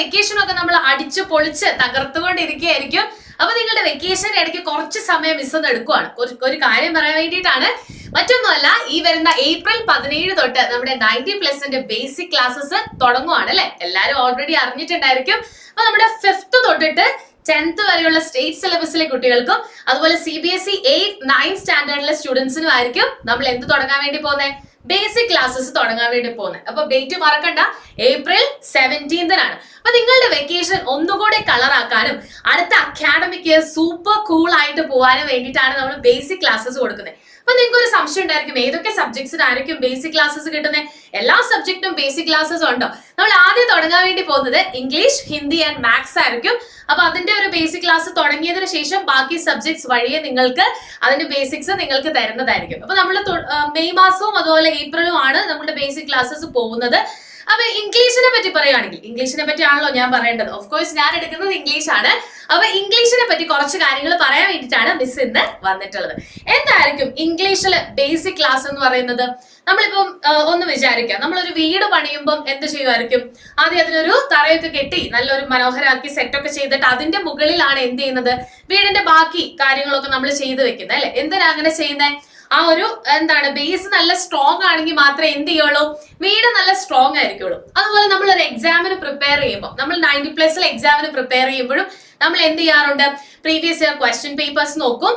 വെക്കേഷനൊക്കെ നമ്മൾ അടിച്ച് പൊളിച്ച് തകർത്തുകൊണ്ടിരിക്കുകയായിരിക്കും. അപ്പൊ നിങ്ങളുടെ വെക്കേഷന്റെ ഇടയ്ക്ക് കുറച്ച് സമയം മിസ് ഒന്ന് എടുക്കുവാണ്. ഒരു- കാര്യം പറയാൻ വേണ്ടിയിട്ടാണ്. മറ്റൊന്നുമല്ല ഈ വരുന്ന ഏപ്രിൽ പതിനേഴ് തൊട്ട് നമ്മുടെ നയന്റി പ്ലസിന്റെ ബേസിക് ക്ലാസ്സസ് തുടങ്ങുവാണ് അല്ലെ? എല്ലാരും ഓൾറെഡി അറിഞ്ഞിട്ടുണ്ടായിരിക്കും. അപ്പൊ നമ്മുടെ ഫിഫ്ത്ത് തൊട്ടിട്ട് ടെൻത്ത് വരെയുള്ള സ്റ്റേറ്റ് സിലബസിലെ കുട്ടികൾക്കും അതുപോലെ C B S E eight nine സ്റ്റാൻഡേർഡിലെ സ്റ്റുഡൻസിനും ആയിരിക്കും നമ്മൾ എന്ത് തുടങ്ങാൻ വേണ്ടി പോകുന്നത് ബേസിക് ക്ലാസ്സസ് തുടങ്ങാൻ വേണ്ടി പോകുന്നത് അപ്പൊ ഡേറ്റ് മറക്കണ്ട. ഏപ്രിൽ സെവന്റീൻതിനാണ് അപ്പൊ നിങ്ങളുടെ വെക്കേഷൻ ഒന്നുകൂടെ കളറാക്കാനും അടുത്ത അക്കാഡമിക് ഇയർ സൂപ്പർ കൂൾ ആയിട്ട് പോകാനും വേണ്ടിയിട്ടാണ് നമ്മൾ ബേസിക് ക്ലാസ്സസ് കൊടുക്കുന്നത് അപ്പൊ നിങ്ങൾക്ക് ഒരു സംശയം ഉണ്ടായിരിക്കും ഏതൊക്കെ സബ്ജക്ട്സിനായിരിക്കും ബേസിക് ക്ലാസ്സസ് കിട്ടുന്നത് എല്ലാ സബ്ജക്റ്റും ബേസിക് ക്ലാസ്സസ് ഉണ്ടോ? നമ്മൾ ആദ്യം തുടങ്ങാൻ വേണ്ടി പോകുന്നത് ഇംഗ്ലീഷ് ഹിന്ദി ആൻഡ് മാത്സ് ആയിരിക്കും. അപ്പൊ അതിന്റെ ഒരു ബേസിക് ക്ലാസ് തുടങ്ങിയതിനു ശേഷം ബാക്കി സബ്ജക്ട്സ് വഴിയെ നിങ്ങൾക്ക് അതിന്റെ ബേസിക്സ് നിങ്ങൾക്ക് തരുന്നതായിരിക്കും. അപ്പൊ നമ്മൾ മെയ് മാസവും അതുപോലെ ഏപ്രിലും ആണ് നമ്മുടെ ബേസിക് ക്ലാസ്സസ് പോകുന്നത്. അപ്പൊ ഇംഗ്ലീഷിനെ പറ്റി പറയുകയാണെങ്കിൽ ഇംഗ്ലീഷിനെ പറ്റി ആണല്ലോ ഞാൻ പറയേണ്ടത്. ഓഫ് കോഴ്സ് ഞാൻ എടുക്കുന്നത് ഇംഗ്ലീഷ് ആണ് അപ്പൊ ഇംഗ്ലീഷിനെ പറ്റി കുറച്ച് കാര്യങ്ങൾ പറയാൻ വേണ്ടിയിട്ടാണ് മിസ് ഇന്ന് വന്നിട്ടുള്ളത്. എന്തായിരിക്കും ഇംഗ്ലീഷിൽ ബേസിക് ക്ലാസ് എന്ന് പറയുന്നത്? നമ്മളിപ്പം ഒന്ന് വിചാരിക്കാം. നമ്മളൊരു വീട് പണിയുമ്പം എന്ത് ചെയ്യുമായിരിക്കും? ആദ്യം അതിനൊരു തറയൊക്കെ കെട്ടി നല്ലൊരു മനോഹരമാക്കി സെറ്റൊക്കെ ചെയ്തിട്ട് അതിന്റെ മുകളിലാണ് എന്ത് ചെയ്യുന്നത്? വീടിന്റെ ബാക്കി കാര്യങ്ങളൊക്കെ നമ്മൾ ചെയ്തു വെക്കുന്നത് അല്ലെ? എന്തിനാ അങ്ങനെ ചെയ്യുന്നത്? ആ ഒരു എന്താണ് ബേസ് നല്ല സ്ട്രോങ് ആണെങ്കിൽ മാത്രമേ എന്ത് ചെയ്യുള്ളൂ? വീട് നല്ല സ്ട്രോങ് ആയിരിക്കുള്ളൂ. അതുപോലെ നമ്മൾ ഒരു എക്സാമിന് പ്രിപ്പയർ ചെയ്യുമ്പോൾ നമ്മൾ നയന്റി പ്ലസിൽ എക്സാമിന് പ്രിപ്പയർ ചെയ്യുമ്പോഴും നമ്മൾ എന്ത് ചെയ്യാറുണ്ട്? പ്രീവിയസ് ഇയർ ക്വസ്റ്റ്യൻ പേപ്പേഴ്സ് നോക്കും.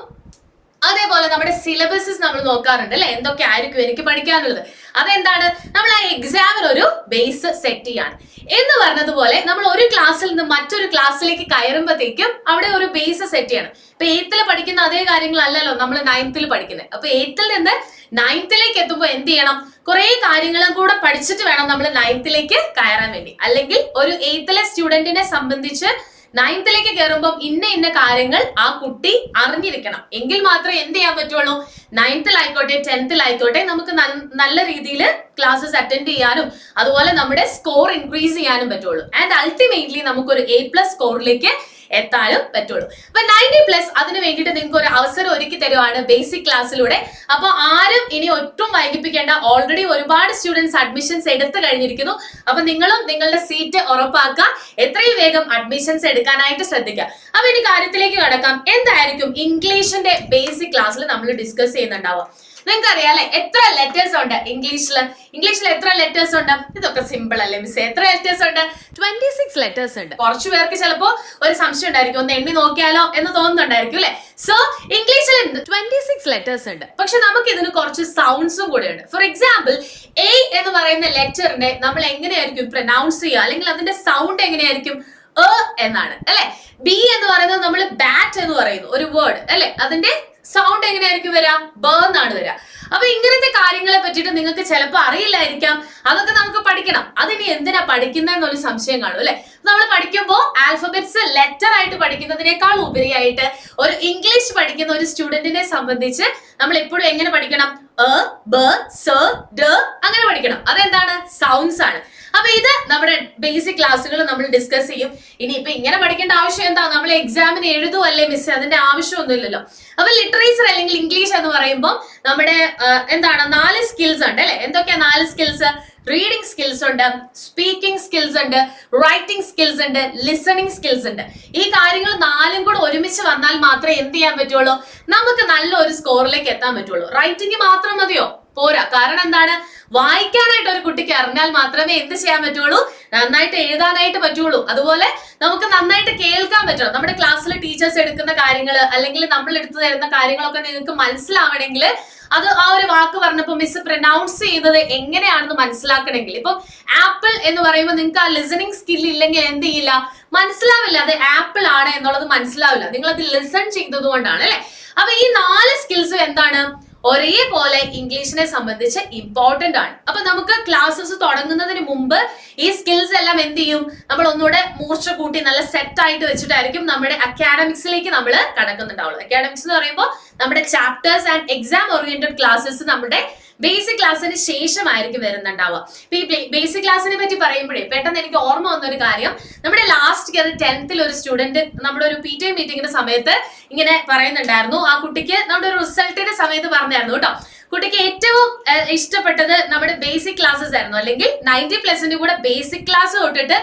അതേപോലെ നമ്മുടെ സിലബസസ് നമ്മൾ നോക്കാറുണ്ട് അല്ലെ? എന്തൊക്കെ ആയിരിക്കും എനിക്ക് പഠിക്കാനുള്ളത്? അതെന്താണ്? നമ്മൾ ആ എക്സാമിന് ഒരു ബേസ് സെറ്റ് ചെയ്യാണ്. എന്ന് പറഞ്ഞതുപോലെ നമ്മൾ ഒരു ക്ലാസ്സിൽ നിന്ന് മറ്റൊരു ക്ലാസ്സിലേക്ക് കയറുമ്പോഴത്തേക്കും അവിടെ ഒരു ബേസ് സെറ്റ് ചെയ്യണം. ഇപ്പൊ എയ്ത്തിൽ പഠിക്കുന്ന അതേ കാര്യങ്ങളല്ലല്ലോ നമ്മൾ നയൻത്തിൽ പഠിക്കുന്നത് അപ്പൊ എയ്ത്തിൽ നിന്ന് നയൻത്തിലേക്ക് എത്തുമ്പോൾ എന്ത് ചെയ്യണം? കുറെ കാര്യങ്ങളും കൂടെ പഠിച്ചിട്ട് വേണം നമ്മൾ നയൻത്തിലേക്ക് കയറാൻ വേണ്ടി. അല്ലെങ്കിൽ ഒരു എയ്ത്തിലെ സ്റ്റുഡന്റിനെ സംബന്ധിച്ച് നയൻത്തിലേക്ക് കയറുമ്പോൾ ഇന്ന ഇന്ന കാര്യങ്ങൾ ആ കുട്ടി അറിഞ്ഞിരിക്കണം. എങ്കിൽ മാത്രമേ എന്ത് ചെയ്യാൻ പറ്റുള്ളൂ? നയൻത്തിലായിക്കോട്ടെ ടെൻത്തിലായിക്കോട്ടെ നമുക്ക് നല്ല രീതിയിൽ ക്ലാസ്സസ് അറ്റൻഡ് ചെയ്യാനും അതുപോലെ നമ്മുടെ സ്കോർ ഇൻക്രീസ് ചെയ്യാനും പറ്റുള്ളൂ. ആൻഡ് അൾട്ടിമേറ്റ്ലി നമുക്കൊരു എ പ്ലസ് സ്കോറിലേക്ക് എത്താനും പറ്റുള്ളൂ. അപ്പൊ നയന്റി പ്ലസ് അതിന് വേണ്ടിയിട്ട് നിങ്ങൾക്ക് ഒരു അവസരം ഒരുക്കി തരുവാണ് ബേസിക് ക്ലാസ്സിലൂടെ അപ്പൊ ആരും ഇനി ഒട്ടും വൈകിപ്പിക്കേണ്ട. ഓൾറെഡി ഒരുപാട് സ്റ്റുഡൻസ് അഡ്മിഷൻസ് എടുത്തു കഴിഞ്ഞിരിക്കുന്നു. അപ്പൊ നിങ്ങളും നിങ്ങളുടെ സീറ്റ് ഉറപ്പാക്കുക. എത്രയും വേഗം അഡ്മിഷൻസ് എടുക്കാനായിട്ട് ശ്രദ്ധിക്കുക. അപ്പൊ ഇനി കാര്യത്തിലേക്ക് കടക്കാം. എന്തായിരിക്കും ഇംഗ്ലീഷിന്റെ ബേസിക് ക്ലാസ്സിൽ നമ്മൾ ഡിസ്കസ് ചെയ്യുന്നുണ്ടാവുക. നിങ്ങൾക്ക് അറിയാലേ എത്ര ലെറ്റേഴ്സ് ഉണ്ട് ഇംഗ്ലീഷിൽ ഇംഗ്ലീഷിൽ എത്ര ലെറ്റേഴ്സ് ഉണ്ട്? ഇതൊക്കെ സിമ്പിൾ അല്ലേ മിസ് എത്ര ലെറ്റേഴ്സ് ഉണ്ട്? ട്വന്റി സിക്സ് ലെറ്റേഴ്സ് ഉണ്ട്. കുറച്ചു പേർക്ക് ചിലപ്പോ ഒരു സംശയം ഉണ്ടായിരിക്കും. ഒന്ന് എണ്ണി നോക്കിയാലോ എന്ന് തോന്നുന്നുണ്ടായിരിക്കും അല്ലെ? സോ ഇംഗ്ലീഷിൽ ട്വന്റി സിക്സ് ലെറ്റേഴ്സ് ഉണ്ട്. പക്ഷെ നമുക്ക് ഇതിന് കുറച്ച് സൗണ്ട്സും കൂടെ ഉണ്ട്. ഫോർ എക്സാമ്പിൾ എ എന്ന് പറയുന്ന ലെറ്ററിനെ നമ്മൾ എങ്ങനെയായിരിക്കും പ്രൊനൗൺസ് ചെയ്യുക? അല്ലെങ്കിൽ അതിന്റെ സൗണ്ട് എങ്ങനെയായിരിക്കും? എ എന്നാണ് അല്ലെ? ബി എന്ന് പറയുന്നത് നമ്മൾ ബാറ്റ് എന്ന് പറയുന്നു ഒരു വേർഡ് അല്ലെ? അതിന്റെ സൗണ്ട് എങ്ങനെയായിരിക്കും വരാ? ബ എന്നാണ് വരാ. അപ്പൊ ഇങ്ങനത്തെ കാര്യങ്ങളെ പറ്റിയിട്ട് നിങ്ങൾക്ക് ചിലപ്പോൾ അറിയില്ലായിരിക്കാം. അതൊക്കെ നമുക്ക് പഠിക്കണം. അതിനി എന്തിനാ പഠിക്കുന്നതെന്നൊരു സംശയം കാണും അല്ലെ? നമ്മൾ പഠിക്കുമ്പോൾ ആൽഫബറ്റ്സ് ലെറ്റർ ആയിട്ട് പഠിക്കുന്നതിനേക്കാൾ ഉപരിയായിട്ട് ഒരു ഇംഗ്ലീഷ് പഠിക്കുന്ന ഒരു സ്റ്റുഡന്റിനെ സംബന്ധിച്ച് നമ്മൾ എപ്പോഴും എങ്ങനെ പഠിക്കണം? എ ബ സ ഡ അങ്ങനെ പഠിക്കണം. അതെന്താണ്? സൗണ്ട്സ് ആണ്. അപ്പൊ ഇത് നമ്മുടെ ബേസിക് ക്ലാസ്സുകൾ നമ്മൾ ഡിസ്കസ് ചെയ്യും. ഇനി ഇപ്പൊ ഇങ്ങനെ പഠിക്കേണ്ട ആവശ്യം എന്താ? നമ്മൾ എക്സാമിന് എഴുതുമല്ലേ മിസ് അതിന്റെ ആവശ്യമൊന്നുമില്ലല്ലോ. അപ്പൊ ലിറ്ററേച്ചർ അല്ലെങ്കിൽ ഇംഗ്ലീഷ് എന്ന് പറയുമ്പോൾ നമ്മുടെ എന്താണ്? നാല് സ്കിൽസ് ഉണ്ട് അല്ലെ? എന്തൊക്കെയാ നാല് സ്കിൽസ് റീഡിംഗ് സ്കിൽസ് ഉണ്ട് സ്പീക്കിംഗ് സ്കിൽസ് ഉണ്ട് റൈറ്റിംഗ് സ്കിൽസ് ഉണ്ട് ലിസണിംഗ് സ്കിൽസ് ഉണ്ട്. ഈ കാര്യങ്ങൾ നാലും കൂടെ ഒരുമിച്ച് വന്നാൽ മാത്രമേ എന്ത് ചെയ്യാൻ പറ്റുള്ളൂ? നമുക്ക് നല്ല ഒരു സ്കോറിലേക്ക് എത്താൻ പറ്റുള്ളൂ. റൈറ്റിംഗ് മാത്രം മതിയോ? പോരാ. കാരണം എന്താണ്? വായിക്കാനായിട്ട് ഒരു കുട്ടിക്ക് അറിഞ്ഞാൽ മാത്രമേ എന്ത് ചെയ്യാൻ പറ്റുള്ളൂ? നന്നായിട്ട് എഴുതാനായിട്ട് പറ്റുള്ളൂ. അതുപോലെ നമുക്ക് നന്നായിട്ട് കേൾക്കാൻ പറ്റണം നമ്മുടെ ക്ലാസ്സിൽ ടീച്ചേഴ്സ് എടുക്കുന്ന കാര്യങ്ങൾ അല്ലെങ്കിൽ നമ്മൾ എടുത്തു തരുന്ന കാര്യങ്ങളൊക്കെ നിങ്ങൾക്ക് മനസ്സിലാവണമെങ്കിൽ അത് ആ ഒരു വാക്ക് പറഞ്ഞപ്പോൾ മിസ് പ്രൊനൗൺസ് ചെയ്യുന്നത് എങ്ങനെയാണെന്ന് മനസ്സിലാക്കണമെങ്കിൽ. ഇപ്പം ആപ്പിൾ എന്ന് പറയുമ്പോൾ നിങ്ങൾക്ക് ആ ലിസണിങ് സ്കിൽ ഇല്ലെങ്കിൽ എന്ത് ചെയ്യില്ല? മനസ്സിലാവില്ല അത് ആപ്പിൾ ആണ് എന്നുള്ളത് മനസ്സിലാവില്ല. നിങ്ങൾ അത് ലിസൺ ചെയ്തത് കൊണ്ടാണ് അല്ലെ? അപ്പൊ ഈ നാല് സ്കിൽസും എന്താണ്? ഒരേപോലെ ഇംഗ്ലീഷിനെ സംബന്ധിച്ച് ഇമ്പോർട്ടന്റ് ആണ്. അപ്പൊ നമുക്ക് ക്ലാസ്സസ് തുടങ്ങുന്നതിന് മുമ്പ് ഈ സ്കിൽസ് എല്ലാം എന്ത് ചെയ്യും? നമ്മൾ ഒന്നുകൂടെ മൂർച്ച കൂട്ടി നല്ല സെറ്റ് ആയിട്ട് വെച്ചിട്ടായിരിക്കും നമ്മുടെ അക്കാഡമിക്സിലേക്ക് നമ്മൾ കടക്കുന്നുണ്ടാവുള്ളൂ അക്കാഡമിക്സ് എന്ന് പറയുമ്പോൾ നമ്മുടെ chapters and exam oriented classes നമ്മുടെ ബേസിക് ക്ലാസ്സിന് ശേഷമായിരിക്കും വരുന്നുണ്ടാവുക. ഇപ്പൊ ഈ ബേസിക് ക്ലാസ്സിനെ പറ്റി പറയുമ്പോഴേ പെട്ടെന്ന് എനിക്ക് ഓർമ്മ വന്ന ഒരു കാര്യം. നമ്മുടെ ലാസ്റ്റ് ഇയർ ടെൻത്തിൽ ഒരു സ്റ്റുഡന്റ് നമ്മുടെ ഒരു പി ടി മീറ്റിംഗിന്റെ സമയത്ത് ഇങ്ങനെ പറയുന്നുണ്ടായിരുന്നു. ആ കുട്ടിക്ക് നമ്മുടെ ഒരു റിസൾട്ടിന്റെ സമയത്ത് പറഞ്ഞായിരുന്നു കേട്ടോ. കുട്ടിക്ക് ഏറ്റവും ഇഷ്ടപ്പെട്ടത് നമ്മുടെ ബേസിക് ക്ലാസ്സസ് ആയിരുന്നു. അല്ലെങ്കിൽ നയന്റി പ്ലസിന്റെ കൂടെ ബേസിക് ക്ലാസ് തൊട്ടിട്ട്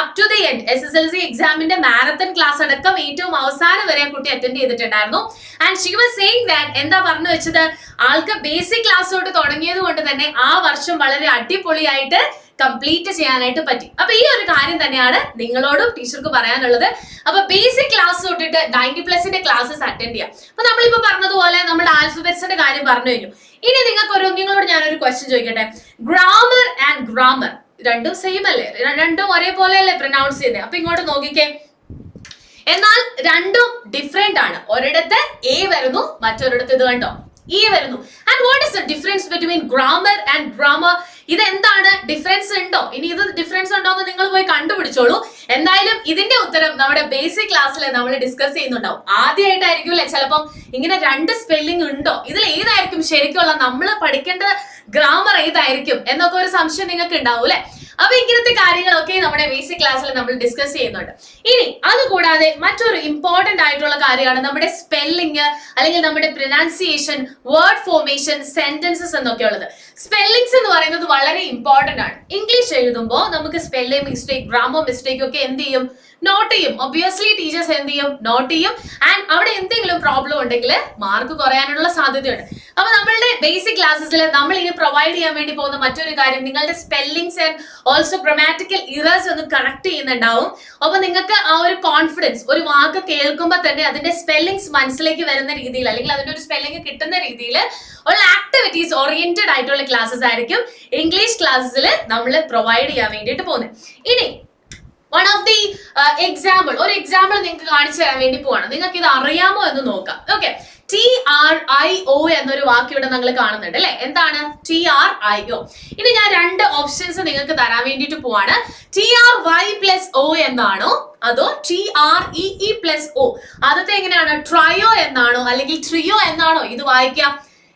up to the end S S L C എക്സാമിന്റെ മാരത്തൺ ക്ലാസ് അടക്കം ഏറ്റവും അവസാനം വരെ കുട്ടി അറ്റൻഡ് ചെയ്തിട്ടുണ്ടായിരുന്നു. And she was saying that എന്താ പറഞ്ഞു വെച്ചത്? ആൾക്ക് ബേസിക് ക്ലാസ് തൊട്ട് തുടങ്ങിയത് കൊണ്ട് തന്നെ ആ വർഷം വളരെ അടിപൊളിയായിട്ട് കംപ്ലീറ്റ് ചെയ്യാനായിട്ട് പറ്റി. അപ്പൊ ഈ ഒരു കാര്യം തന്നെയാണ് നിങ്ങളോടും ടീച്ചർക്ക് പറയാനുള്ളത്. അപ്പൊ ബേസിക് ക്ലാസ് തൊട്ടിട്ട് നയന്റി പ്ലസിന്റെ ക്ലാസ്സസ് അറ്റൻഡ് ചെയ്യാം. അപ്പൊ നമ്മളിപ്പോ പറഞ്ഞതുപോലെ നമ്മുടെ ആൽഫബെറ്റ്സിന്റെ കാര്യം പറഞ്ഞു കഴിഞ്ഞു. ഇനി നിങ്ങൾക്ക് ഒരു നിങ്ങളോട് ഞാനൊരു ക്വസ്റ്റ്യൻ ചോദിക്കട്ടെ. ഗ്രാമർ ആൻഡ് ഗ്രാമർ രണ്ടും സെയിം അല്ലേ? രണ്ടും ഒരേപോലെ അല്ലേ പ്രൊനൗൺസ് ചെയ്യുന്നത് അപ്പൊ ഇങ്ങോട്ട് നോക്കിക്കേ. എന്നാൽ രണ്ടും ഡിഫറെന്റ് ആണ്. ഒരിടത്ത് എ വരുന്നു മറ്റൊരിടത്ത് ഇത് കണ്ടോ? ഇ വരുന്നു. And what is the difference between grammar and grammar ഇതെന്താണ്? ഡിഫറൻസ് ഉണ്ടോ? ഇനി ഇത് ഡിഫറൻസ് ഉണ്ടോ എന്ന് നിങ്ങൾ പോയി കണ്ടുപിടിച്ചോളൂ. എന്തായാലും ഇതിന്റെ ഉത്തരം നമ്മുടെ ബേസിക് ക്ലാസ്സിൽ നമ്മൾ ഡിസ്കസ് ചെയ്യുന്നുണ്ടാവും. ആദ്യമായിട്ടായിരിക്കും അല്ലെ? ചിലപ്പം ഇങ്ങനെ രണ്ട് സ്പെല്ലിംഗ് ഉണ്ടോ? ഇതിൽ ഏതായിരിക്കും ശരിക്കുള്ള? നമ്മൾ പഠിക്കേണ്ട ഗ്രാമർ ഏതായിരിക്കും? എന്നൊക്കെ ഒരു സംശയം നിങ്ങൾക്ക് ഉണ്ടാവും അല്ലെ? അപ്പൊ ഇങ്ങനത്തെ കാര്യങ്ങളൊക്കെ നമ്മുടെ ബേസിക് ക്ലാസ്സിൽ നമ്മൾ ഡിസ്കസ് ചെയ്യുന്നുണ്ട്. ഇനി അതുകൂടാതെ മറ്റൊരു ഇമ്പോർട്ടന്റ് ആയിട്ടുള്ള കാര്യമാണ് നമ്മുടെ സ്പെല്ലിംഗ് അല്ലെങ്കിൽ നമ്മുടെ പ്രൊനൗൺസിയേഷൻ വേർഡ് ഫോർമേഷൻ സെന്റൻസസ് എന്നൊക്കെ ഉള്ളത് സ്പെല്ലിംഗ്സ് എന്ന് പറയുന്നത് വളരെ ഇമ്പോർട്ടന്റ് ആണ്. ഇംഗ്ലീഷ് എഴുതുമ്പോൾ നമുക്ക് സ്പെല്ലിംഗ് മിസ്റ്റേക്ക് ഗ്രാമർ മിസ്റ്റേക്ക് ഒക്കെ എന്ത് ചെയ്യും? നോട്ട് ചെയ്യും. ഒബ്വിയസ്ലി ടീച്ചേഴ്സ് എന്ത് ചെയ്യും? നോട്ട് ചെയ്യും. ആൻഡ് അവിടെ എന്തെങ്കിലും പ്രോബ്ലം ഉണ്ടെങ്കിൽ മാർക്ക് കുറയാനുള്ള സാധ്യതയുണ്ട്. അപ്പൊ നമ്മളുടെ ബേസിക് ക്ലാസ്സസിൽ നമ്മൾ ഇനി പ്രൊവൈഡ് ചെയ്യാൻ വേണ്ടി പോകുന്ന മറ്റൊരു കാര്യം നിങ്ങളുടെ spellings and also grammatical errors ഒന്ന് കറക്റ്റ് ചെയ്യുന്നുണ്ടാവും. അപ്പൊ നിങ്ങൾക്ക് ആ ഒരു കോൺഫിഡൻസ് ഒരു വാക്ക് കേൾക്കുമ്പോൾ തന്നെ അതിന്റെ സ്പെല്ലിങ്സ് മനസ്സിലേക്ക് വരുന്ന രീതിയിൽ അല്ലെങ്കിൽ അതിന്റെ ഒരു സ്പെല്ലിംഗ് കിട്ടുന്ന രീതിയിൽ ഉള്ള ആക്ടിവിറ്റീസ് ഓറിയന്റഡ് ആയിട്ടുള്ള ക്ലാസ്സസ് ആയിരിക്കും ഇംഗ്ലീഷ് ക്ലാസ്സിൽ നമ്മൾ പ്രൊവൈഡ് ചെയ്യാൻ വേണ്ടിയിട്ട് പോകുന്നത് ഇനി വൺ ഓഫ് ദി എക്സാമ്പിൾ ഒരു എക്സാമ്പിൾ നിങ്ങൾക്ക് കാണിച്ചു തരാൻ വേണ്ടി പോവാണ്. നിങ്ങൾക്ക് ഇത് അറിയാമോ എന്ന് നോക്കാം. Okay T R I O എന്നൊരു വാക്ക് ഇവിടെ നിങ്ങൾ കാണുന്നുണ്ട് അല്ലെ? എന്താണ്? ടി ആർ ഐ ഒ ഇനി ഞാൻ രണ്ട് ഓപ്ഷൻസ് നിങ്ങൾക്ക് തരാൻ വേണ്ടിയിട്ട് പോവാണ്. T R Y plus O എന്നാണോ? അതോ T R E E plus O ആദ്യത്തെ എങ്ങനെയാണ്? ട്രയോ എന്നാണോ? അല്ലെങ്കിൽ ട്രിയോ എന്നാണോ? ഇത് വായിക്കാം.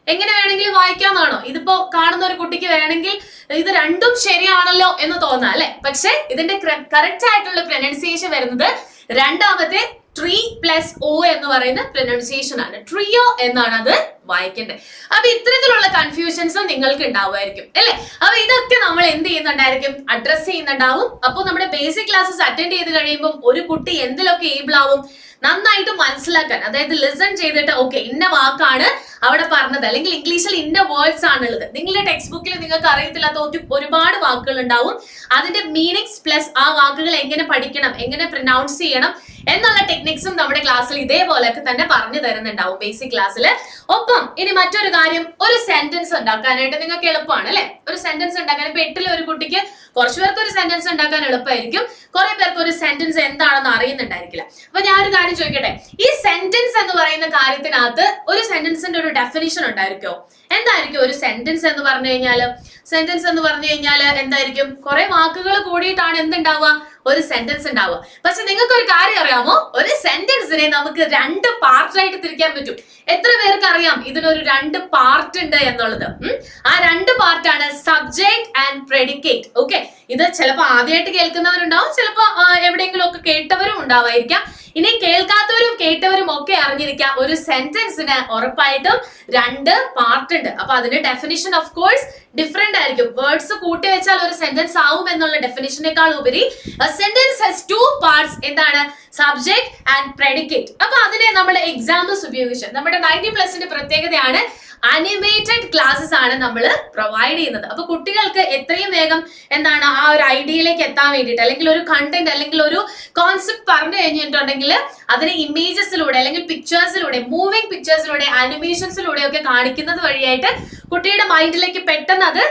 എങ്ങനെ വേണമെങ്കിലും വായിക്കാമെന്നാണോ ഇതിപ്പോ കാണുന്ന ഒരു കുട്ടിക്ക് വേണമെങ്കിൽ ഇത് രണ്ടും ശരിയാണല്ലോ എന്ന് തോന്നാം അല്ലെ? പക്ഷെ ഇതിന്റെ കറക്റ്റ് ആയിട്ടുള്ള പ്രൊനൗൺസിയേഷൻ വരുന്നത് രണ്ടാമത്തെ ട്രീ പ്ലസ് ഒ എന്ന് പറയുന്ന പ്രൊനൗൺസിയേഷൻ ആണ്. ട്രിയോ എന്നാണ് അത് വായിക്കേണ്ടത്. അപ്പൊ ഇത്തരത്തിലുള്ള കൺഫ്യൂഷൻസ് നിങ്ങൾക്ക് ഉണ്ടാവുമായിരിക്കും അല്ലെ? അപ്പൊ ഇതൊക്കെ നമ്മൾ എന്ത് ചെയ്യുന്നുണ്ടായിരിക്കും? അഡ്രസ് ചെയ്യുന്നുണ്ടാവും. അപ്പോൾ നമ്മുടെ ബേസിക് ക്ലാസ്സസ് അറ്റൻഡ് ചെയ്ത് കഴിയുമ്പോൾ ഒരു കുട്ടി എന്തിലൊക്കെ ഏബിൾ ആവും? നന്നായിട്ട് മനസ്സിലാക്കാൻ അതായത് ലിസൺ ചെയ്തിട്ട് ഓക്കെ ഇന്ന വാക്കാണ് അവിടെ പറഞ്ഞത്. അല്ലെങ്കിൽ ഇംഗ്ലീഷിൽ ഇന്ന വേർഡ്സ് ആണുള്ളത്. നിങ്ങളുടെ ടെക്സ്റ്റ് ബുക്കിൽ നിങ്ങൾക്ക് അറിയത്തില്ലാത്ത ഒരു- ഒരുപാട് വാക്കുകൾ ഉണ്ടാവും. അതിന്റെ മീനിങ്സ് പ്ലസ് ആ വാക്കുകൾ എങ്ങനെ പഠിക്കണം എങ്ങനെ പ്രൊനൗൺസ് ചെയ്യണം എന്നുള്ള ടെക്നിക്സും നമ്മുടെ ക്ലാസ്സിൽ ഇതേപോലെയൊക്കെ തന്നെ പറഞ്ഞു തരുന്നുണ്ടാവും ബേസിക് ക്ലാസ്സിൽ ഒപ്പം ഇനി മറ്റൊരു കാര്യം ഒരു സെന്റൻസ് ഉണ്ടാക്കാനായിട്ട് നിങ്ങൾക്ക് എളുപ്പമാണ് അല്ലെ? ഒരു സെന്റൻസ് ഉണ്ടാക്കാൻ ഇപ്പൊ എട്ടിലെ ഒരു കുട്ടിക്ക് കുറച്ചു പേർക്ക് ഒരു സെന്റൻസ് ഉണ്ടാക്കാൻ എളുപ്പമായിരിക്കും. കുറെ പേർക്ക് ഒരു സെന്റൻസ് എന്താണെന്ന് അറിയുന്നുണ്ടായിരിക്കില്ല. അപ്പൊ ഞാൻ ഒരു കാര്യം ചോദിക്കട്ടെ? ഈ സെന്റൻസ് എന്ന് പറയുന്ന കാര്യത്തിനകത്ത് ഒരു സെന്റൻസിന്റെ ഒരു ഡെഫിനിഷൻ ഉണ്ടായിരിക്കോ? എന്തായിരിക്കും ഒരു സെന്റൻസ് എന്ന് പറഞ്ഞു കഴിഞ്ഞാൽ? സെന്റൻസ് എന്ന് പറഞ്ഞു കഴിഞ്ഞാൽ എന്തായിരിക്കും? കുറെ വാക്കുകൾ കൂടിയിട്ടാണ് എന്തുണ്ടാവുക? ഒരു സെന്റൻസ് ഉണ്ടാവുക. പക്ഷെ നിങ്ങൾക്ക് ഒരു കാര്യം അറിയാമോ? ഒരു സെന്റൻസിനെ നമുക്ക് രണ്ട് പാർട്ടായിട്ട് തിരിക്കാൻ പറ്റും. എത്ര പേർക്ക് അറിയാം ഇതിനൊരു രണ്ട് പാർട്ട് ഉണ്ട് എന്നുള്ളത്? ആ രണ്ട് പാർട്ടാണ് സബ്ജക്ട് ആൻഡ് പ്രെഡിക്കേറ്റ് ഓക്കെ ഇത് ചിലപ്പോൾ ആദ്യമായിട്ട് കേൾക്കുന്നവരുണ്ടാവും ചിലപ്പോൾ എവിടെയെങ്കിലും ഒക്കെ കേട്ടവരും ഉണ്ടാവായിരിക്കാം ഇനി കേൾക്കാത്തവരും കേട്ടവരും ഒക്കെ അറിഞ്ഞിരിക്കാം. ഒരു സെന്റൻസിന് ഉറപ്പായിട്ടും രണ്ട് പാർട്ട് ഉണ്ട്. അപ്പൊ അതിന്റെ ഡെഫിനിഷൻ ഓഫ് കോഴ്സ് ഡിഫറെന്റ് ആയിരിക്കും. വേർഡ്സ് കൂട്ടി വെച്ചാൽ ഒരു സെന്റൻസ് ആവും എന്നുള്ള ഡെഫിനിഷനേക്കാൾ ഉപരി സെന്റൻസ് ഹാസ് ടു പാർട്സ് എന്താണ്? സബ്ജക്ട് ആൻഡ് പ്രെഡിക്കേറ്റ് അപ്പൊ അതിനെ നമ്മൾ എക്സാമ്പിൾസ് ഉപയോഗിച്ച് നമ്മുടെ നയന്റി പ്ലസിന്റെ പ്രത്യേകതയാണ് അനിമേറ്റഡ് ക്ലാസ്സസ് ആണ് നമ്മൾ പ്രൊവൈഡ് ചെയ്യുന്നത്. അപ്പൊ കുട്ടികൾക്ക് എത്രയും വേഗം എന്താണ് ആ ഒരു ഐഡിയയിലേക്ക് എത്താൻ വേണ്ടിയിട്ട് അല്ലെങ്കിൽ ഒരു കണ്ടന്റ് അല്ലെങ്കിൽ ഒരു കോൺസെപ്റ്റ് പറഞ്ഞു കഴിഞ്ഞിട്ടുണ്ടെങ്കിൽ അതിനെ ഇമേജസിലൂടെ അല്ലെങ്കിൽ പിക്ചേഴ്സിലൂടെ മൂവിങ് പിക്ചേഴ്സിലൂടെ അനിമേഷൻസിലൂടെ ഒക്കെ കാണിക്കുന്നത് വഴിയായിട്ട് കുട്ടിയുടെ മൈൻഡിലേക്ക് പെട്ടെന്ന് അത്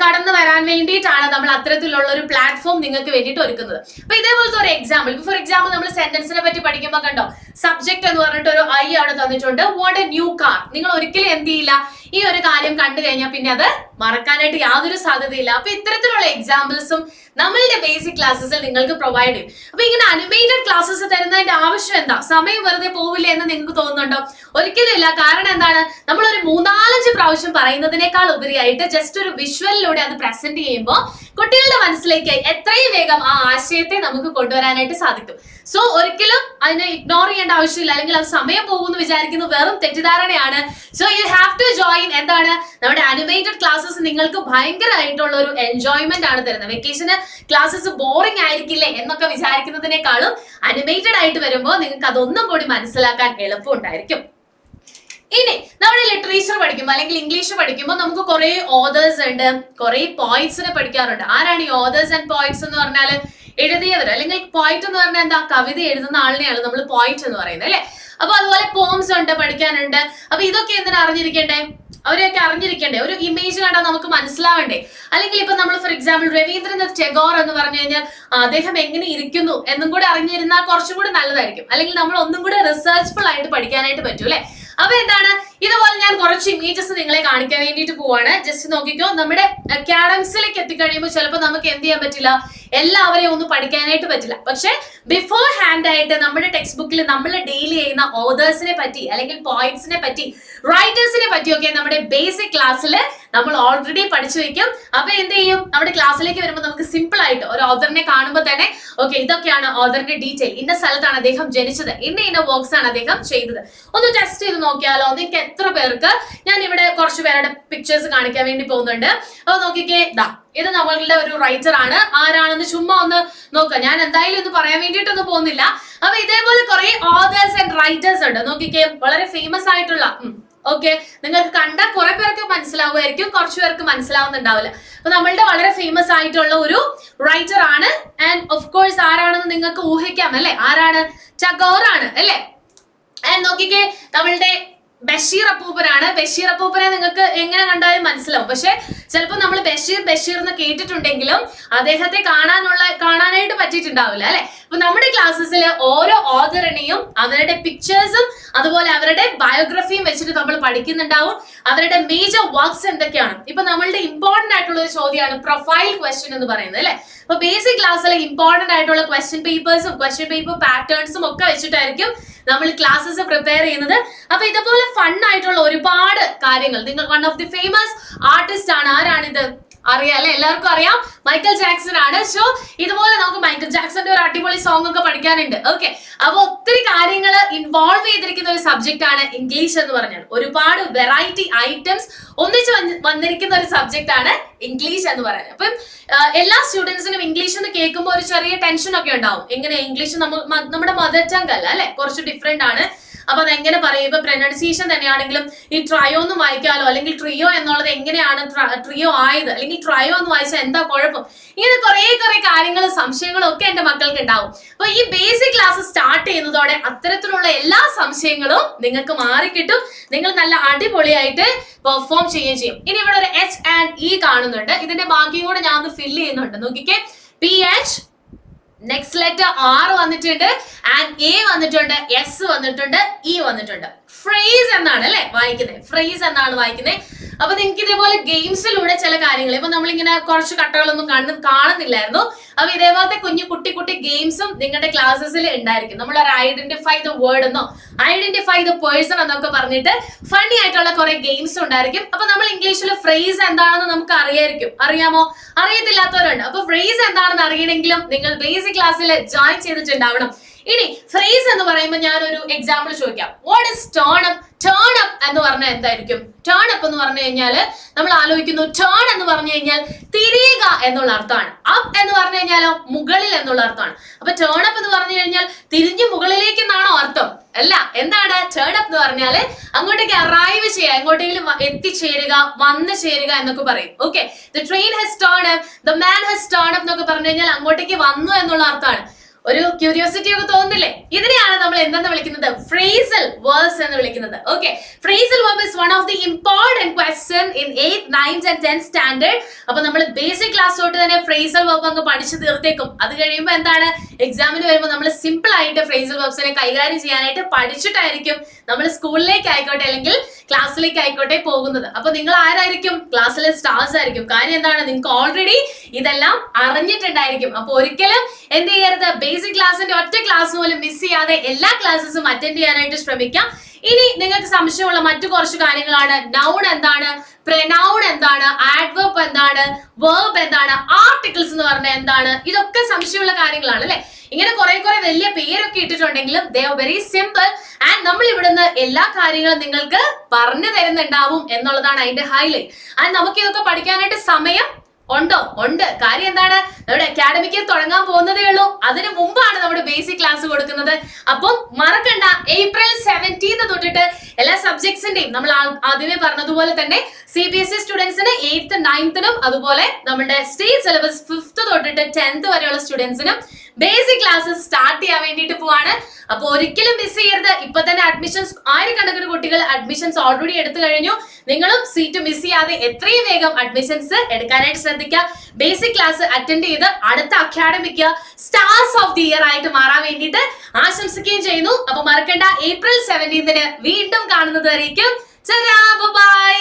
കടന്നു വരാൻ വേണ്ടിയിട്ടാണ് നമ്മൾ അത്തരത്തിലുള്ള ഒരു പ്ലാറ്റ്ഫോം നിങ്ങൾക്ക് വേണ്ടിയിട്ട് ഒരുക്കുന്നത്. അപ്പൊ ഇതേപോലത്തെ ഒരു എക്സാമ്പിൾ ഫോർ എക്സാമ്പിൾ നമ്മൾ സെന്റൻസിനെ പറ്റി പഠിക്കുമ്പോൾ കണ്ടോ? സബ്ജക്ട് എന്ന് പറഞ്ഞിട്ട് ഒരു ഐ ആണ് തന്നിട്ടുണ്ട്. വാട്ട് എ ന്യൂ കാർ നിങ്ങൾ ഒരിക്കലും എന്ത് ചെയ്യില്ല? ഈ ഒരു കാര്യം കണ്ടു കഴിഞ്ഞാൽ പിന്നെ അത് മറക്കാനായിട്ട് യാതൊരു സാധ്യതയില്ല. അപ്പൊ ഇത്തരത്തിലുള്ള എക്സാമ്പിൾസും നമ്മളുടെ ബേസിക് ക്ലാസ്സസിൽ നിങ്ങൾക്ക് പ്രൊവൈഡ് ചെയ്യും. അപ്പൊ ഇങ്ങനെ അനിമേറ്റഡ് ക്ലാസ്സസ് തരുന്നതിന്റെ ആവശ്യം എന്താ? സമയം വെറുതെ പോവില്ല എന്ന് നിങ്ങൾക്ക് തോന്നുന്നുണ്ടോ? ഒരിക്കലും ഇല്ല. കാരണം എന്താണ്? നമ്മൾ ഒരു മൂന്നാലഞ്ച് പ്രാവശ്യം പറയുന്നതിനേക്കാൾ ഉപരിയായിട്ട് ജസ്റ്റ് ഒരു വിഷ്വലിലൂടെ അത് പ്രസന്റ് ചെയ്യുമ്പോൾ കുട്ടികളുടെ മനസ്സിലേക്ക് എത്രയും വേഗം ആ ആശയത്തെ നമുക്ക് കൊണ്ടുവരാനായിട്ട് സാധിക്കും. സോ ഒരിക്കലും അതിനെ ഇഗ്നോർ ചെയ്യേണ്ട ആവശ്യമില്ല. അല്ലെങ്കിൽ അത് സമയം പോകുമെന്ന് വിചാരിക്കുന്നത് വെറും തെറ്റിദ്ധാരണയാണ്. So you have to join എന്താണ്? നമ്മുടെ അനിമേറ്റഡ് ക്ലാസ്സസ് നിങ്ങൾക്ക് ഭയങ്കരമായിട്ടുള്ള ഒരു എൻജോയ്മെന്റ് ആണ് തരുന്നത്. വെക്കേഷന് ക്ലാസ്സസ് ബോറിംഗ് ആയിരിക്കില്ലേ എന്നൊക്കെ വിചാരിക്കുന്നതിനേക്കാളും അനിമേറ്റഡ് ആയിട്ട് വരുമ്പോൾ നിങ്ങൾക്ക് അതൊന്നും കൂടി മനസ്സിലാക്കാൻ എളുപ്പമുണ്ടായിരിക്കും. ഇനി നമ്മൾ ലിറ്ററേച്ചർ പഠിക്കുമ്പോൾ അല്ലെങ്കിൽ ഇംഗ്ലീഷ് പഠിക്കുമ്പോൾ നമുക്ക് കുറെ ഓതേഴ്സ് ഉണ്ട്. കുറെ പോയിന്റ്സിനെ പഠിക്കാറുണ്ട്. ആരാണ് ഈ ഓതേഴ്സ് ആൻഡ് പോയിറ്റ്സ് എന്ന് പറഞ്ഞാൽ എഴുതിയവർ അല്ലെങ്കിൽ പോയിറ്റ് എന്ന് പറഞ്ഞാൽ എന്താ? കവിത എഴുതുന്ന ആളിനെയാണ് നമ്മൾ പോയിറ്റ് എന്ന് പറയുന്നത് അല്ലെ? അപ്പൊ അതുപോലെ പോംസ് ഉണ്ട് പഠിക്കാനുണ്ട്. അപ്പൊ ഇതൊക്കെ എന്തിനാ അറിഞ്ഞിരിക്കണ്ടേ? അവരെയൊക്കെ അറിഞ്ഞിരിക്കണ്ടേ? ഒരു ഇമേജ് കണ്ടാൽ നമുക്ക് മനസ്സിലാവണ്ടേ? അല്ലെങ്കിൽ ഇപ്പൊ നമ്മൾ ഫോർ എക്സാമ്പിൾ രവീന്ദ്രനാഥ് ടെഗോർ എന്ന് പറഞ്ഞു കഴിഞ്ഞാൽ അദ്ദേഹം എങ്ങനെ ഇരിക്കുന്നു എന്നും കൂടെ അറിഞ്ഞിരുന്നാൽ കുറച്ചും കൂടെ നല്ലതായിരിക്കും. അല്ലെങ്കിൽ നമ്മൾ ഒന്നും കൂടെ റിസർച്ച്ഫുൾ ആയിട്ട് പഠിക്കാനായിട്ട് പറ്റും അല്ലെ? അപ്പൊ എന്താണ്? ഇതുപോലെ ഞാൻ കുറച്ച് ഇമേജസ് നിങ്ങളെ കാണിക്കാൻ വേണ്ടിയിട്ട് പോവാണ്. ജസ്റ്റ് നോക്കിക്കോ. നമ്മുടെ അക്കാഡംസിലേക്ക് എത്തിക്കഴിയുമ്പോൾ ചിലപ്പോൾ നമുക്ക് എന്ത് ചെയ്യാൻ പറ്റില്ല? എല്ലാവരെയും ഒന്നും പഠിക്കാനായിട്ട് പറ്റില്ല. പക്ഷെ ബിഫോർ ഹാൻഡ് ആയിട്ട് നമ്മുടെ ടെക്സ്റ്റ് ബുക്കിൽ നമ്മൾ ഡീൽ ചെയ്യുന്ന ഓതേഴ്സിനെ പറ്റി അല്ലെങ്കിൽ പോയിന്റ്സിനെ പറ്റി റൈറ്റേഴ്സിനെ പറ്റിയൊക്കെ നമ്മുടെ ബേസിക് ക്ലാസ്സിൽ നമ്മൾ ഓൾറെഡി പഠിച്ചു വെക്കും. അപ്പൊ എന്ത് ചെയ്യും? നമ്മുടെ ക്ലാസ്സിലേക്ക് വരുമ്പോൾ നമുക്ക് സിമ്പിൾ ആയിട്ട് ഒരു ഓദറിനെ കാണുമ്പോൾ തന്നെ ഓക്കെ ഇതൊക്കെയാണ് ഓദറിന്റെ ഡീറ്റെയിൽ ഇന്ന സ്ഥലത്താണ് അദ്ദേഹം ജനിച്ചത്. ഇന്ന ഇന്ന വർക്ക്സ് ആണ് അദ്ദേഹം ചെയ്തത്. ഒന്ന് ടെസ്റ്റ് ചെയ്ത് നോക്കിയാലോ? നിങ്ങൾക്ക് എത്ര പേർക്ക്? ഞാൻ ഇവിടെ കുറച്ച് പേരുടെ പിക്ചേഴ്സ് കാണിക്കാൻ വേണ്ടി പോകുന്നുണ്ട്. അപ്പൊ നോക്കിക്കേ ദാ ഇത് നമ്മളുടെ ഒരു റൈറ്റർ ആണ്. ആരാണെന്ന് ചുമ്മാ ഒന്ന് നോക്കുക ഞാൻ എന്തായാലും ഒന്ന് പറയാൻ വേണ്ടിയിട്ടൊന്നും പോകുന്നില്ല. അപ്പൊ ഇതേപോലെ കുറെ ഓതേഴ്സ് ആൻഡ് റൈറ്റേഴ്സ് ഉണ്ട്. നോക്കിക്കേ വളരെ ഫേമസ് ആയിട്ടുള്ള ഓക്കെ നിങ്ങൾക്ക് കണ്ട കുറെ പേർക്ക് മനസ്സിലാവുമായിരിക്കും കുറച്ച് പേർക്ക് മനസ്സിലാവുന്നുണ്ടാവില്ല. അപ്പൊ നമ്മളുടെ വളരെ ഫേമസ് ആയിട്ടുള്ള ഒരു റൈറ്റർ ആണ്. ആൻഡ് ഓഫ് കോഴ്സ് ആരാണെന്ന് നിങ്ങൾക്ക് ഊഹിക്കാം അല്ലെ? ആരാണ്? ചകോർ ആണ് അല്ലെ? ആൻഡ് നോക്കിക്കേ നമ്മളുടെ ബഷീർ അപ്പൂപ്പനാണ്. ബഷീർ അപ്പൂപ്പനെ നിങ്ങൾക്ക് എങ്ങനെ കണ്ടാലും മനസ്സിലാവും. പക്ഷെ ചിലപ്പോൾ നമ്മൾ ബഷീർ ബഷീർ എന്ന് കേട്ടിട്ടുണ്ടെങ്കിലും അദ്ദേഹത്തെ കാണാനുള്ള കാണാനായിട്ട് പറ്റിയിട്ടുണ്ടാവില്ല അല്ലെ? അപ്പൊ നമ്മുടെ ക്ലാസ്സസിൽ ഓരോ ഓതറിനെയും അവരുടെ പിക്ചേഴ്സും അതുപോലെ അവരുടെ ബയോഗ്രഫിയും വെച്ചിട്ട് നമ്മൾ പഠിക്കുന്നുണ്ടാവും. അവരുടെ മേജർ വർക്ക്സ് എന്തൊക്കെയാണ്? ഇപ്പൊ നമ്മളുടെ ഇമ്പോർട്ടന്റ് ആയിട്ടുള്ള ഒരു ചോദ്യമാണ് പ്രൊഫൈൽ ക്വസ്റ്റ്യൻ എന്ന് പറയുന്നത് അല്ലെ? അപ്പൊ ബേസിക് ക്ലാസ്സിലെ ഇമ്പോർട്ടന്റ് ആയിട്ടുള്ള ക്വസ്റ്റ്യൻ പേപ്പേഴ്സും ക്വസ്റ്റ്യൻ പേപ്പർ പാറ്റേൺസും ഒക്കെ വെച്ചിട്ടായിരിക്കും നമ്മൾ ക്ലാസ്സസ് പ്രിപ്പയർ ചെയ്യുന്നത്. അപ്പൊ ഇതുപോലെ ഫൺ ആയിട്ടുള്ള ഒരുപാട് കാര്യങ്ങൾ. നിങ്ങൾ one of the famous artist ആണ്. ആരാണിത്? അറിയാം അല്ലെ? എല്ലാവർക്കും അറിയാം. മൈക്കൽ ജാക്സൺ ആണ്. സോ ഇതുപോലെ നമുക്ക് മൈക്കൽ ജാക്സന്റെ ഒരു അടിപൊളി സോങ് ഒക്കെ പഠിക്കാനുണ്ട്. ഓക്കെ അപ്പൊ ഒത്തിരി കാര്യങ്ങൾ ഇൻവോൾവ് ചെയ്തിരിക്കുന്ന ഒരു സബ്ജക്റ്റ് ആണ് ഇംഗ്ലീഷ് എന്ന് പറഞ്ഞാൽ ഒരുപാട് വെറൈറ്റി ഐറ്റംസ് ഒന്നിച്ച് വന്നിരിക്കുന്ന ഒരു സബ്ജക്റ്റ് ആണ് ഇംഗ്ലീഷ് എന്ന് പറയുന്നത്. അപ്പം എല്ലാ സ്റ്റുഡൻസിനും ഇംഗ്ലീഷ് എന്ന് കേൾക്കുമ്പോൾ ഒരു ചെറിയ ടെൻഷൻ ഒക്കെ ഉണ്ടാവും. എങ്ങനെ ഇംഗ്ലീഷ് നമ്മ- നമ്മുടെ മദർ ടങ് അല്ല അല്ലെ? കുറച്ച് ഡിഫറെന്റ് ആണ്. അപ്പൊ അതെങ്ങനെ പറയും? ഇപ്പൊ പ്രൊനൗൺസിയേഷൻ തന്നെയാണെങ്കിലും ഈ ട്രയോ എന്ന് വായിക്കാലോ അല്ലെങ്കിൽ ട്രിയോ എന്നുള്ളത് എങ്ങനെയാണ് ട്രിയോ ആയത്? അല്ലെങ്കിൽ ട്രയോ എന്ന് വായിച്ചാൽ എന്താ കുഴപ്പം? ഇങ്ങനെ കുറെ കുറെ കാര്യങ്ങളും സംശയങ്ങളും ഒക്കെ എന്റെ മക്കൾക്ക് ഉണ്ടാവും അപ്പൊ ഈ ബേസിക് ക്ലാസ് സ്റ്റാർട്ട് ചെയ്യുന്നതോടെ അത്തരത്തിലുള്ള എല്ലാ സംശയങ്ങളും നിങ്ങൾക്ക് മാറിക്കിട്ടും. നിങ്ങൾ നല്ല അടിപൊളിയായിട്ട് പെർഫോം ചെയ്യുകയും ചെയ്യും. ഇനി ഇവിടെ ഒരു എച്ച് ആൻഡ് ഇ കാണുന്നുണ്ട്. ഇതിന്റെ ബാക്കിയും കൂടെ ഞാൻ ഫില്ല് ചെയ്യുന്നുണ്ട്. നോക്കിക്കേ. P H next letter R വന്നിട്ടുണ്ട് ആൻഡ് എ വന്നിട്ടുണ്ട് എസ് വന്നിട്ടുണ്ട് ഇ വന്നിട്ടുണ്ട്. ഫ്രേസ് എന്നാണ് അല്ലെ? വായിക്കുന്നത് ഫ്രേസ് എന്നാണ് വായിക്കുന്നത് അപ്പൊ നിങ്ങൾക്ക് ഇതേപോലെ ഗെയിംസിലൂടെ ചില കാര്യങ്ങൾ ഇപ്പൊ നമ്മളിങ്ങനെ കുറച്ച് കട്ടകളൊന്നും കണ്ണ് കാണുന്നില്ലായിരുന്നു. അപ്പൊ ഇതേപോലത്തെ കുഞ്ഞു കുട്ടി കുട്ടി ഗെയിംസും നിങ്ങളുടെ ക്ലാസ്സസിൽ ഉണ്ടായിരിക്കും. നമ്മൾ ഒരു ഐഡന്റിഫൈ ദ വേർഡ് എന്നോ ഐഡന്റിഫൈ ദ പേഴ്സൺ എന്നൊക്കെ പറഞ്ഞിട്ട് ഫണ്ണി ആയിട്ടുള്ള കുറെ ഗെയിംസ് ഉണ്ടായിരിക്കും. അപ്പൊ നമ്മൾ ഇംഗ്ലീഷിൽ ഫ്രേസ് എന്താണെന്ന് നമുക്ക് അറിയായിരിക്കും. അറിയാമോ? അറിയത്തില്ലാത്തവരുണ്ട്. അപ്പൊ ഫ്രേസ് എന്താണെന്ന് അറിയണമെങ്കിലും നിങ്ങൾ ബേസിക് ക്ലാസ്സിൽ ജോയിൻ ചെയ്തിട്ടുണ്ടാവണം. ഇനി ഫ്രേസ് എന്ന് പറയുമ്പോൾ ഞാൻ ഒരു എക്സാമ്പിൾ ചോദിക്കാം. What is turn up turn up എന്ന് പറഞ്ഞാൽ എന്തായിരിക്കും? ടേൺ അപ്പ് എന്ന് പറഞ്ഞു കഴിഞ്ഞാൽ നമ്മൾ ആലോചിക്കുന്നു ടേൺ എന്ന് പറഞ്ഞു കഴിഞ്ഞാൽ തിരിയുക എന്നുള്ള അർത്ഥമാണ്. അപ്പ് എന്ന് പറഞ്ഞു കഴിഞ്ഞാലോ? മുകളിൽ എന്നുള്ള അർത്ഥമാണ്. അപ്പൊ ടേൺ അപ്പ് എന്ന് പറഞ്ഞു കഴിഞ്ഞാൽ തിരിഞ്ഞു മുകളിലേക്ക് എന്നാണോ അർത്ഥം? അല്ല എന്താണ്? ടേൺ അപ്പ് എന്ന് പറഞ്ഞാൽ അങ്ങോട്ടേക്ക് അറൈവ് ചെയ്യുക എങ്ങോട്ടെങ്കിലും എത്തിച്ചേരുക വന്നു ചേരുക എന്നൊക്കെ പറയും. Okay the train has turn up the man has turn up എന്നൊക്കെ പറഞ്ഞു കഴിഞ്ഞാൽ അങ്ങോട്ടേക്ക് വന്നു എന്നുള്ള അർത്ഥമാണ്. ഒരു ക്യൂരിയോസിറ്റി ഒക്കെ തോന്നുന്നില്ലേ? ഇതിനെയാണ് നമ്മൾ എന്തെന്ന് വിളിക്കുന്നത്? ഫ്രേസൽ വേർഡ്സ് എന്ന് വിളിക്കുന്നത്. Okay phrasal verb is one of the important question in eight ninth and tenth standard അപ്പൊ നമ്മൾ ബേസിക് ക്ലാസ് തൊട്ട് തന്നെ ഫ്രേസൽ വേർബ് അങ്ങ് പഠിച്ചു തീർത്തേക്കും. അത് കഴിയുമ്പോൾ എന്താണ്? എക്സാമിന് വരുമ്പോൾ നമ്മൾ സിമ്പിൾ ആയിട്ട് ഫ്രേസൽ വേർബ്സിനെ കൈകാര്യം ചെയ്യാനായിട്ട് പഠിച്ചിട്ടായിരിക്കും നമ്മൾ സ്കൂളിലേക്ക് ആയിക്കോട്ടെ അല്ലെങ്കിൽ ക്ലാസ്സിലേക്ക് ആയിക്കോട്ടെ പോകുന്നത്. അപ്പൊ നിങ്ങൾ ആരായിരിക്കും? ക്ലാസ്സിലെ സ്റ്റാർസ് ആയിരിക്കും. കാര്യം എന്താണ്? നിങ്ങൾക്ക് ഓൾറെഡി ഇതെല്ലാം അറിഞ്ഞിട്ടുണ്ടായിരിക്കും. അപ്പൊ ഒരിക്കലും എന്ത് ചെയ്യരുത്? ബേസിക് ക്ലാസ്സിന്റെ ഒറ്റ ക്ലാസ് പോലും മിസ് ചെയ്യാതെ എല്ലാ ക്ലാസ്സും അറ്റൻഡ് ചെയ്യാനായിട്ട് ശ്രമിക്കാം. ഇനി നിങ്ങൾക്ക് സംശയമുള്ള മറ്റു കുറച്ച് കാര്യങ്ങളാണ്. നൗൺ എന്താണ്? പ്രനൗൺ എന്താണ്? ആഡ്വർബ് എന്താണ്? വേർബ് എന്താണ്? ആർട്ടിക്കിൾസ് എന്ന് പറഞ്ഞാൽ എന്താണ്? ഇതൊക്കെ സംശയമുള്ള കാര്യങ്ങളാണ് അല്ലെ? ഇങ്ങനെ കുറെ കുറെ വലിയ പേരൊക്കെ ഇട്ടിട്ടുണ്ടെങ്കിലും ദേ വെരി സിമ്പിൾ ആൻഡ് നമ്മൾ ഇവിടുന്ന് എല്ലാ കാര്യങ്ങളും നിങ്ങൾക്ക് പറഞ്ഞു തരുന്നുണ്ടാവും എന്നുള്ളതാണ് അതിന്റെ ഹൈലൈറ്റ് ആൻഡ് നമുക്ക് ഇതൊക്കെ പഠിക്കാനായിട്ട് സമയം ഉണ്ടോ? ഉണ്ട്. കാര്യം എന്താണ്? നമ്മുടെ അക്കാഡമിക്ക് തുടങ്ങാൻ പോകുന്നതേ ഉള്ളൂ. അതിന് മുമ്പാണ് നമ്മുടെ ബേസിക് ക്ലാസ് കൊടുക്കുന്നത്. അപ്പം മറക്കണ്ട ഏപ്രിൽ സെവന്റീന്ന് തൊട്ടിട്ട് എല്ലാ സബ്ജക്ട്സിന്റെയും നമ്മൾ ആദ്യമേ പറഞ്ഞതുപോലെ തന്നെ സി ബി എസ് ഇ സ്റ്റുഡൻസിന് എയ്ത്ത് നയൻത്തിനും അതുപോലെ നമ്മുടെ സ്റ്റേറ്റ് സിലബസ് ഫിഫ്ത്ത് തൊട്ടിട്ട് ടെൻത്ത് വരെയുള്ള സ്റ്റുഡൻസിനും ബേസിക് ക്ലാസ്സസ് സ്റ്റാർട്ട് ചെയ്യാൻ വേണ്ടിയിട്ട് പോവാണ്. അപ്പൊ ഒരിക്കലും മിസ് ചെയ്യരുത്. ഇപ്പൊ തന്നെ അഡ്മിഷൻസ് ആയിരക്കണക്കിന് കുട്ടികൾ അഡ്മിഷൻസ് ഓൾറെഡി എടുത്തു കഴിഞ്ഞു. നിങ്ങളും സീറ്റ് മിസ് ചെയ്യാതെ എത്രയും വേഗം അഡ്മിഷൻസ് എടുക്കാനായിട്ട് ശ്രദ്ധിക്കുക. ബേസിക് ക്ലാസ് അറ്റൻഡ് ചെയ്ത് അടുത്ത academic stars of the year ആയിട്ട് മാറാൻ വേണ്ടിയിട്ട് ആശംസിക്കുകയും ചെയ്യുന്നു. അപ്പൊ മറക്കണ്ട ഏപ്രിൽ സെവന്റീൻതിന് വീണ്ടും കാണുന്നത് വരേക്കും. ബൈ